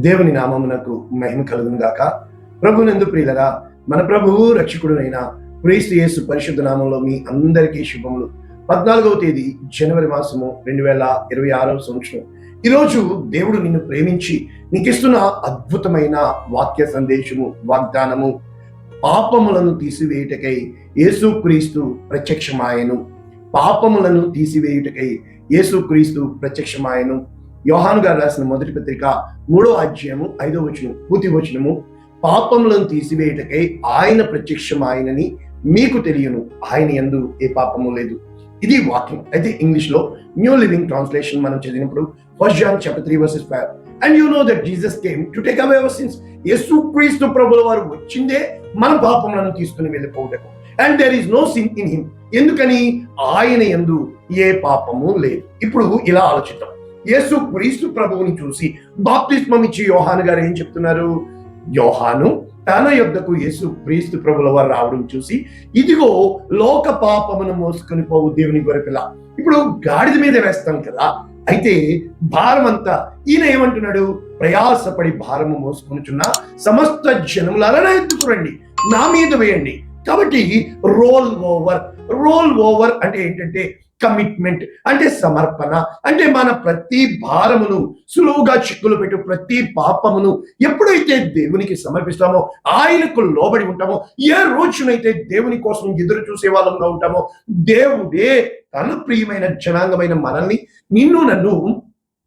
దేవుని నామమునకు మహిమ కలుగును గాక. ప్రభునందు ప్రియులరా మన ప్రభువు రక్షకుడునైన క్రీస్తు యేసు పరిశుద్ధ నామంలో మీ అందరికీ శుభములు. పద్నాలుగవ తేదీ జనవరి మాసము రెండు వేల ఇరవై ఆరవ సంవత్సరం. ఈరోజు దేవుడు నిన్ను ప్రేమించి నీకిస్తున్న అద్భుతమైన వాక్య సందేశము వాగ్దానము పాపములను తీసివేయుటకై యేసుక్రీస్తు ప్రత్యక్షమాయను. పాపములను తీసివేయుటకై యేసుక్రీస్తు ప్రత్యక్షమాయను. యోహాను గారు రాసిన మొదటి పత్రిక మూడో అధ్యాయము ఐదో వచనం పూర్తి వచనము పాపములను తీసివేయటకై ఆయన ప్రత్యక్షమాయనని మీకు తెలియను. ఆయన యందు ఏ పాపము లేదు. ఇది వాక్యం. అయితే ఇంగ్లీష్లో న్యూ లివింగ్ ట్రాన్స్లేషన్ మనం చదివినప్పుడు first John chapter three verses five. And you know that Jesus came to take away our sins Yesu Kristu ప్రభుల వారు వచ్చిందే మన పాపములను తీసుకుని వెళ్ళిపోవటకు. And there is no sin in him ఎందుకని? ఆయన యందు ఏ పాపము లేదు. ఇప్పుడు ఇలా ఆలోచిద్దాం. యేసు క్రీస్తు ప్రభువుని చూసి బాప్తిస్మం ఇచ్చి యోహాను గారు ఏం చెప్తున్నారు? యోహాను తన యొద్దకు యేసు క్రీస్తు ప్రభుల వారు రావడం చూసి ఇదిగో లోక పాపమును మోసుకొని పోవు దేవుని గొరపిల్ల ఇప్పుడు గాడిద మీద వేస్తాం కదా అయితే భారం అంతా ఈయన ఏమంటున్నాడు? ప్రయాసపడి భారము మోసుకొనుచున్న సమస్త జనములారా ఎత్తుకురండి నా మీద వేయండి. కాబట్టి రోల్ ఓవర్ రోల్ ఓవర్ అంటే ఏంటంటే కమిట్మెంట్ అంటే సమర్పణ అంటే మన ప్రతి భారమును సులువుగా చిక్కులు పెట్టు ప్రతి పాపమును ఎప్పుడైతే దేవునికి సమర్పిస్తామో ఆయనకు లోబడి ఉంటామో ఏ రోజునైతే దేవుని కోసం ఎదురు చూసే వాళ్ళంగా ఉంటామో దేవుడే తన ప్రియమైన జనాంగమైన మనల్ని నిన్ను నన్ను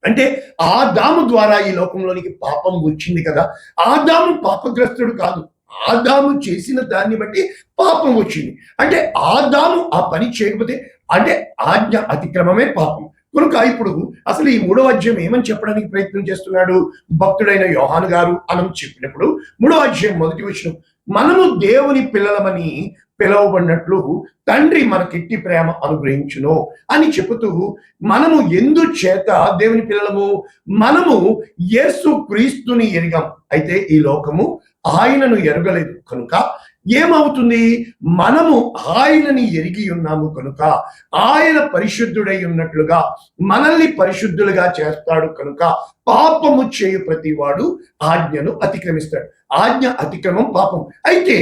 అంటే ఆదాము ద్వారా ఈ లోకంలోనికి పాపం వచ్చింది కదా ఆదాము పాపగ్రస్తుడు కాదు ఆదాము చేసిన దాన్ని బట్టి పాపం వచ్చింది. అంటే ఆదాము ఆ పని చేయకపోతే అంటే ఆజ్ఞ అతిక్రమమే పాపం. కనుక ఇప్పుడు అసలు ఈ మూడో అధ్యాయం ఏమని చెప్పడానికి ప్రయత్నం చేస్తున్నాడు భక్తుడైన యోహాను గారు అని చెప్పినప్పుడు మూడో అధ్యాయం మొదటి విషయం మనము దేవుని పిల్లలమని పిలవబడినట్లు తండ్రి మనకిట్టి ప్రేమ అనుగ్రహించును అని చెబుతూ మనము ఎందు చేత దేవుని పిల్లలము? మనము యేసు క్రీస్తుని ఎరిగాం. అయితే ఈ లోకము ఆయనను ఎరగలేదు. కనుక ఏమవుతుంది? మనము ఆయనని ఎరిగి ఉన్నాము కనుక ఆయన పరిశుద్ధుడై ఉన్నట్లుగా మనల్ని పరిశుద్ధులుగా చేస్తాడు కనుక పాపము చేయు ప్రతివాడు ఆజ్ఞను అతిక్రమిస్తాడు. ఆజ్ఞ అతిక్రమం పాపం. అయితే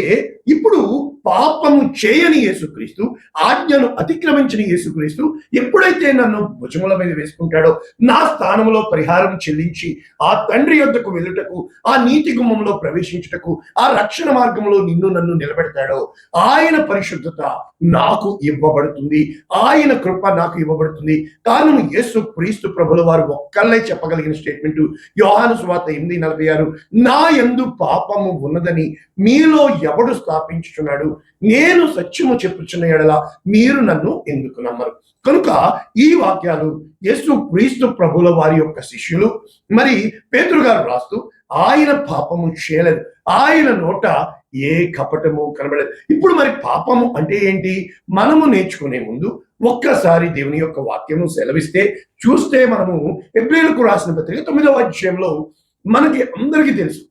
ఇప్పుడు పాపము చేయని యేసుక్రీస్తు ఆజ్ఞను అతిక్రమించిన యేసుక్రీస్తు ఎప్పుడైతే నన్ను భుజముల మీద వేసుకుంటాడో నా స్థానంలో పరిహారం చెల్లించి ఆ తండ్రి యొద్దకు వెళ్ళుటకు ఆ నీతి గుమ్మంలో ప్రవేశించుటకు ఆ రక్షణ మార్గంలో నిన్ను నన్ను నిలబెడతాడో ఆయన పరిశుద్ధత నాకు ఇవ్వబడుతుంది. ఆయన కృప నాకు ఇవ్వబడుతుంది. కారణం యేసు క్రీస్తు ప్రభుల వారు ఒక్కళ్ళే చెప్పగలిగిన స్టేట్మెంట్ యోహాను స్వాత ఎనిమిది నలభై ఆరు నా ఎందు పాపము ఉన్నదని మీలో ఎవడు స్థాపించుచున్నాడు? నేను సత్యము చెప్పుచున్న ఎడల మీరు నన్ను ఎందుకు నమ్మరు? కనుక ఈ వాక్యాలు యేసు క్రీస్తు ప్రభుల వారి యొక్క శిష్యులు. మరి పేతురు గారు రాస్తూ ఆయన పాపము చేయలేదు. ఆయన నోట ఏ కపటము కనబడలేదు. ఇప్పుడు మరి పాపము అంటే ఏంటి? మనము నేర్చుకునే ముందు ఒక్కసారి దేవుని యొక్క వాక్యము సెలవిస్తే చూస్తే మనము ఎబ్రిలకు రాసిన పత్రిక తొమ్మిదవ అధ్యాయంలో మనకి అందరికీ తెలుసు.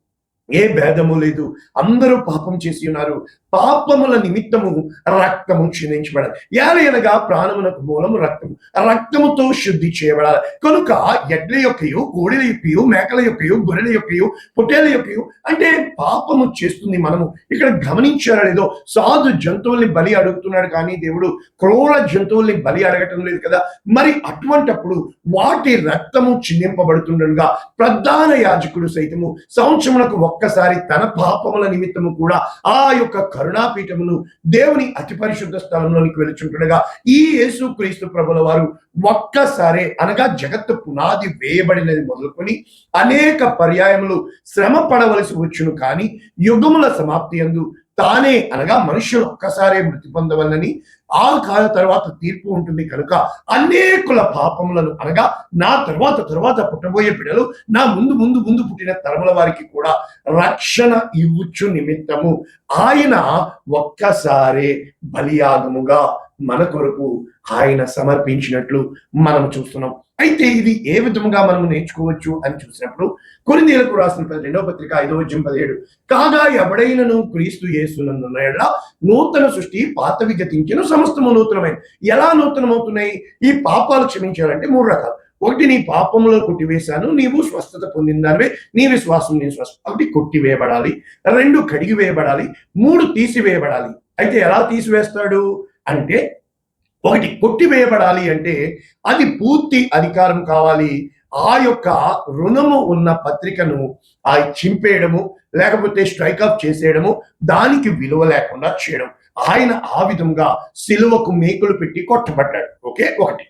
ఏ భేదము లేదు. అందరూ పాపం చేసి ఉన్నారు. పాపముల నిమిత్తము రక్తము క్షీణించబడాలి. ఏలయనగా ప్రాణమునకు మూలము రక్తము. రక్తముతో శుద్ధి చేయబడాలి. కనుక ఎడ్ల యొక్కయు కోడిల యొక్కయు మేకల యొక్కయు గొర్రెల యొక్కయు పొట్టేల యొక్కయు అంటే పాపము చేస్తుంది మనము. ఇక్కడ గమనించారా లేదో సాధు జంతువుల్ని బలి అడుగుతున్నాడు కానీ దేవుడు క్రూర జంతువుల్ని బలి అడగటం లేదు కదా. మరి అటువంటప్పుడు వాటి రక్తము చిందింపబడుతుండగా ప్రధాన యాజకుడు సైతము సంవత్సరములకు ఒక్కసారి తన పాపముల నిమిత్తము కూడా ఆ యొక్క కరుణాపీఠమును దేవుని అతి పరిశుద్ధ స్థలంలోనికి వెలుచుంటుండగా ఈ యేసు క్రీస్తు ప్రభుల వారు ఒక్కసారే అనగా జగత్తు పునాది వేయబడినది మొదలుకొని అనేక పర్యాయములు శ్రమ పడవలసి వచ్చును కానీ యుగముల సమాప్తి అందు తానే అనగా మనుషులు ఒక్కసారే మృతి పొందవలని ఆ కాల తర్వాత తీర్పు ఉంటుంది కనుక అనేకుల పాపములను అనగా నా తర్వాత తర్వాత పుట్టబోయే బిడ్డలు నా ముందు ముందు ముందు పుట్టిన తరముల వారికి కూడా రక్షణ ఇవ్వచ్చు నిమిత్తము. ఆయన ఒక్కసారే బలియాగముగా మన కొరకు ఆయన సమర్పించినట్లు మనం చూస్తున్నాం. అయితే ఇది ఏ విధముగా మనం నేర్చుకోవచ్చు అని చూసినప్పుడు కొరిందీలకు రాసిన రెండవ పత్రిక ఐదవ జం పదిహేడు. కాగా ఎవడైనను క్రీస్తు యేసునందున్న నూతన సృష్టి పాతవి గతించిన సమస్తము నూతనమైన ఎలా నూతనమవుతున్నాయి? ఈ పాపాలు క్షమించాలంటే మూడు రకాలు. ఒకటి నీ పాపములో కొట్టివేశాను నీవు స్వస్థత పొందిన దానివే నీ విశ్వాసం నీ స్వస్థ ఒకటి కొట్టివేయబడాలి. రెండు కడిగివేయబడాలి. మూడు తీసివేయబడాలి. అయితే ఎలా తీసివేస్తాడు? అంటే ఒకటి కొట్టివేయబడాలి అంటే అది పూర్తి అధికారం కావాలి. ఆ యొక్క రుణము ఉన్న పత్రికను ఆ చింపేయడము లేకపోతే స్ట్రైక్ ఆఫ్ చేసేయడము దానికి విలువ లేకుండా చేయడం. ఆయన ఆ విధంగా సిలువకు మేకులు పెట్టి కొట్టబడ్డాడు. ఓకే? ఒకటి.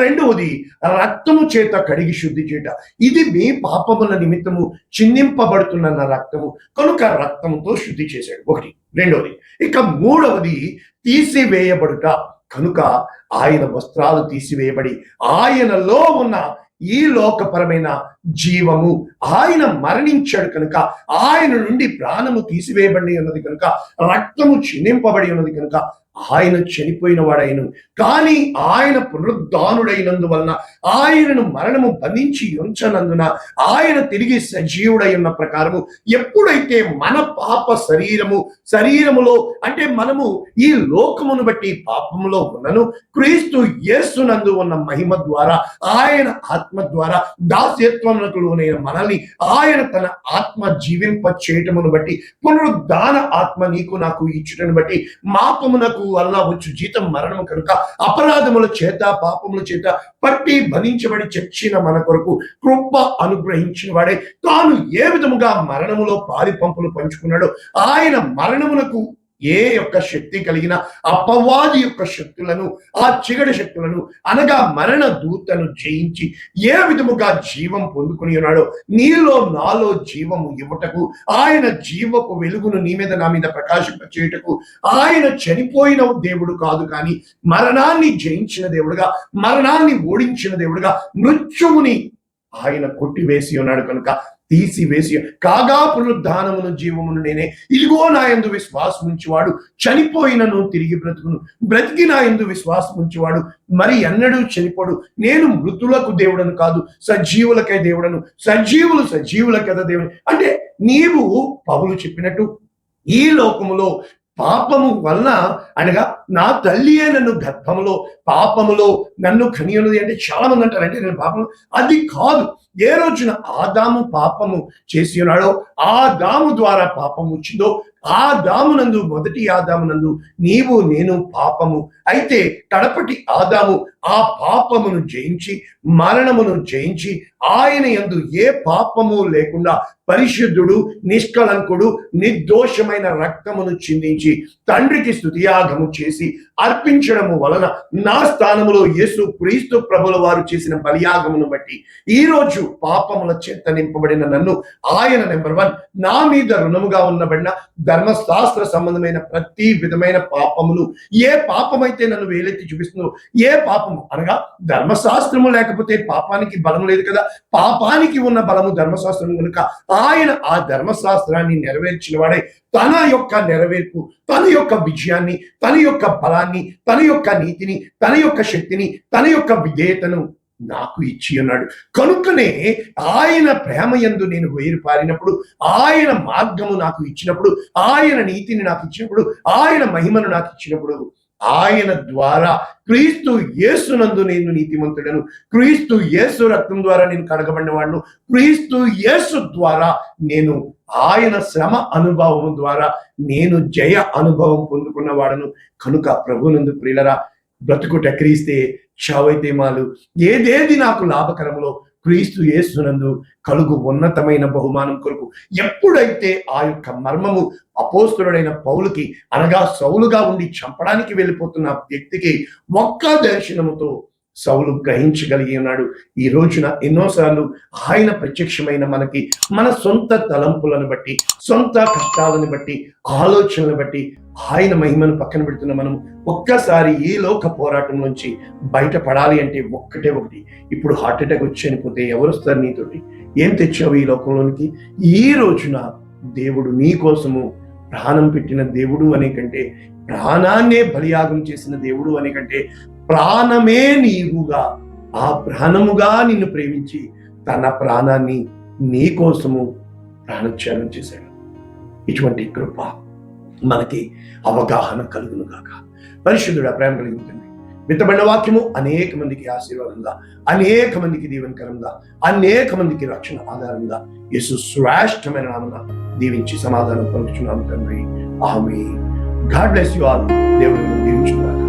రెండవది రక్తము చేత కడిగి శుద్ధి చేయట. ఇది మీ పాపముల నిమిత్తము చిందింపబడుతున్న రక్తము కనుక రక్తముతో శుద్ధి చేశాడు. ఒకటి. రెండవది. ఇక మూడవది తీసివేయబడుట. కనుక ఆయన వస్త్రాలు తీసివేయబడి ఆయనలో ఉన్న ఈ లోకపరమైన జీవము ఆయన మరణించాడు కనుక ఆయన నుండి ప్రాణము తీసివేయబడి ఉన్నది కనుక రక్తము చిందింపబడి ఉన్నది కనుక ఆయన చనిపోయిన వాడైను కానీ ఆయన పునరుద్ధానుడైనందువలన ఆయనను మరణము బంధించి ఉంచనందున ఆయన తిరిగి సజీవుడై ఉన్న ప్రకారము ఎప్పుడైతే మన పాప శరీరము శరీరములో అంటే మనము ఈ లోకమును బట్టి పాపములో ఉన్నను క్రీస్తు యేసునందు ఉన్న మహిమ ద్వారా ఆయన ఆత్మ ద్వారా దాస్యత్వమునకు లోనైన మనల్ని ఆయన తన ఆత్మ జీవింప చేయటమును బట్టి పునరుద్ధాన ఆత్మ నీకు నాకు ఇచ్చుటను బట్టి మాపమునకు వల్ల వచ్చు. జీతం మరణం కనుక అపరాధముల చేత పాపముల చేత పట్టి భరించబడి చచ్చిన మన కొరకు కృప అనుగ్రహించిన వాడే. తాను ఏ విధముగా మరణములో పారిపంపులు పంచుకున్నాడో ఆయన మరణమునకు ఏ యొక్క శక్తి కలిగిన అపవాది యొక్క శక్తులను ఆ చీకటి శక్తులను అనగా మరణ దూతను జయించి ఏ విధముగా జీవం పొందుకుని ఉన్నాడో నీలో నాలో జీవము ఇవ్వటకు ఆయన జీవపు వెలుగును నీ మీద నా మీద ప్రకాశింపచేయటకు ఆయన చనిపోయిన దేవుడు కాదు కానీ మరణాన్ని జయించిన దేవుడుగా మరణాన్ని ఓడించిన దేవుడుగా మృత్యువుని ఆయన కొట్టివేసి ఉన్నాడు కనుక తీసివేసి కాగా పునరుద్ధానమును జీవమును నేనే. ఇదిగో నా ఎందు విశ్వాసం ఉంచువాడు. చనిపోయినను తిరిగి బ్రతుకును. బ్రతికి నా ఎందు విశ్వాసం ఉంచువాడు. మరి ఎన్నడూ చనిపోడు. నేను మృతులకు దేవుడను కాదు సజీవులకే దేవుడను. సజీవులు సజీవుల కదా దేవుడు అంటే నీవు పౌలు చెప్పినట్టు ఈ లోకములో పాపము వలన అనగా నా తల్లియే నన్ను గర్భములో పాపములో నన్ను కనియున్నది అంటే చాలా మంది అంటారు. అంటే నేను పాపము అది కాదు. ఏ రోజున ఆదాము పాపము చేసి ఉన్నాడో ఆ దాము ద్వారా పాపం వచ్చిందో ఆ దామునందు మొదటి ఆదామునందు నీవు నేను పాపము. అయితే కడపటి ఆదాము ఆ పాపమును జయించి మరణమును జయించి ఆయన యందు ఏ పాపము లేకుండా పరిశుద్ధుడు నిష్కలంకుడు నిర్దోషమైన రక్తమును చిందించి తండ్రికి స్థుతియాగము చేసి అర్పించడము వలన నా స్థానములో యేసు క్రీస్తు ప్రభుల వారు చేసిన బలియాగమును బట్టి ఈ రోజు పాపముల చేత నింపబడిన నన్ను ఆయన నెంబర్ వన్ నా మీద రుణముగా ఉన్నబడిన ధర్మశాస్త్ర సంబంధమైన ప్రతి విధమైన పాపములు ఏ పాపమైతే నన్ను వేలెత్తి చూపిస్తుందో ఏ పాపము అనగా ధర్మశాస్త్రము లేకపోతే పాపానికి బలం లేదు కదా? పాపానికి ఉన్న బలము ధర్మశాస్త్రం కనుక ఆయన ఆ ధర్మశాస్త్రాన్ని నెరవేర్చిన వాడే. తన యొక్క నెరవేర్పు తన యొక్క విజయాన్ని తన యొక్క బలాన్ని తన యొక్క నీతిని తన యొక్క శక్తిని తన యొక్క విధేయతను నాకు ఇచ్చి ఉన్నాడు. కనుకనే ఆయన ప్రేమ యందు నేను వేరు పారినప్పుడు ఆయన మార్గము నాకు ఇచ్చినప్పుడు ఆయన నీతిని నాకు ఇచ్చినప్పుడు ఆయన మహిమను నాకు ఇచ్చినప్పుడు ఆయన ద్వారా క్రీస్తు యేసునందు నేను నీతిమంతుడను క్రీస్తు యేసు రక్తం ద్వారా నేను కడగబడిన వాడును క్రీస్తు యేసు ద్వారా నేను ఆయన శ్రమ అనుభవం ద్వారా నేను జయ అనుభవం పొందుకున్న వాడను కనుక ప్రభునందు ప్రియులరా బ్రతుకుట క్రీస్తే చావైతే ఏదేది నాకు లాభకరములో క్రీస్తు యేసునందు కలుగు ఉన్నతమైన బహుమానం కొరకు ఎప్పుడైతే ఆ యొక్క మర్మము అపోస్తుడైన పౌలుకి అనగా సౌలుగా ఉండి చంపడానికి వెళ్ళిపోతున్న వ్యక్తికి ఒక్క దర్శనముతో సౌలు గ్రహించగలిగి ఉన్నాడు. ఈ రోజున ఎన్నోసార్లు ఆయన ప్రత్యక్షమైన మనకి మన సొంత తలంపులను బట్టి సొంత కష్టాలను బట్టి ఆలోచనలను బట్టి ఆయన మహిమను పక్కన పెడుతున్న మనం ఒక్కసారి ఈ లోక పోరాటం నుంచి బయటపడాలి అంటే ఒక్కటే ఒకటి. ఇప్పుడు హార్ట్ అటాక్ వచ్చి చనిపోతే ఎవరు వస్తారు నీతోటి? ఏం తెచ్చావు ఈ లోకంలోనికి? ఈ రోజున దేవుడు నీ కోసము ప్రాణం పెట్టిన దేవుడు అనే కంటే ప్రాణాన్నే బలియాగం చేసిన దేవుడు అనే కంటే ప్రాణమే నీవుగా ఆ ప్రాణముగా నిన్ను ప్రేమించి తన ప్రాణాన్ని నీ కోసము ప్రాణత్యాగం చేశాడు. ఇటువంటి కృప మనకి అవగాహన కలుగును గాక. పరిశుద్ధుడు ప్రేమ కలిగి ఉంటుంది వాక్యము అనేక మందికి ఆశీర్వాదంగా అనేక మందికి దీవెనకరంగా అనేక మందికి రక్షణ ఆధారంగా యేసు శ్రేష్టమైన నామన దీవించి సమాధానం పలుకుచున్నాము తండ్రి. ఆమె గాడ్ బ్లెస్ యు ఆల్. దేవుడు దీవించున్నారు